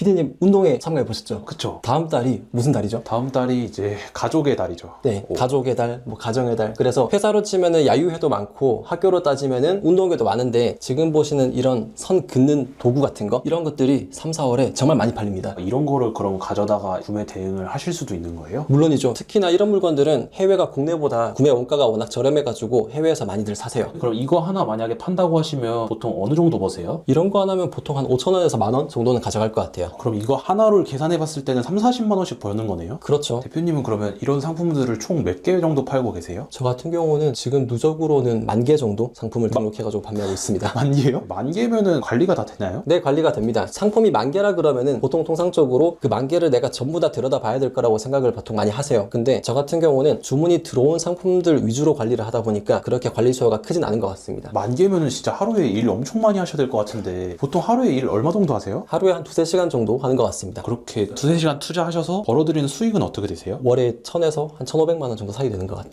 피디님 운동회 참가해 보셨죠? 그쵸. 다음 달이 무슨 달이죠? 다음 달이 이제 가족의 달이죠. 네, 오. 가족의 달, 뭐 가정의 달. 그래서 회사로 치면은 야유회도 많고 학교로 따지면은 운동회도 많은데 지금 보시는 이런 선 긋는 도구 같은 거 이런 것들이 3, 4월에 정말 많이 팔립니다. 이런 거를 그럼 가져다가 구매 대응을 하실 수도 있는 거예요? 물론이죠. 특히나 이런 물건들은 해외가 국내보다 구매 원가가 워낙 저렴해가지고 해외에서 많이들 사세요. 그럼 이거 하나 만약에 판다고 하시면 보통 어느 정도 버세요? 이런 거 하나면 보통 한 5천 원에서 만 원 정도는 가져갈 것 같아요. 그럼 이거 하나를 계산해 봤을 때는 3, 40만 원씩 버는 거네요? 그렇죠. 대표님은 그러면 이런 상품들을 총 몇 개 정도 팔고 계세요? 저 같은 경우는 지금 누적으로는 만 개 정도 상품을 등록해가지고 판매하고 있습니다. 만 개요? 만 개면은 관리가 다 되나요? 네, 관리가 됩니다. 상품이 만 개라 그러면은 보통 통상적으로 그 만 개를 내가 전부 다 들여다 봐야 될 거라고 생각을 보통 많이 하세요. 근데 저 같은 경우는 주문이 들어온 상품들 위주로 관리를 하다 보니까 그렇게 관리 수요가 크진 않은 것 같습니다. 만 개면은 진짜 하루에 일 엄청 많이 하셔야 될 것 같은데 보통 하루에 일 얼마 정도 하세요? 하루에 한 두세 시간 정도 하는 것 같습니다. 그렇게 두세 시간 투자하셔서 벌어들이는 수익은 어떻게 되세요? 월에 천에서 한 천오백만 원 정도 사이 되는 것 같아요.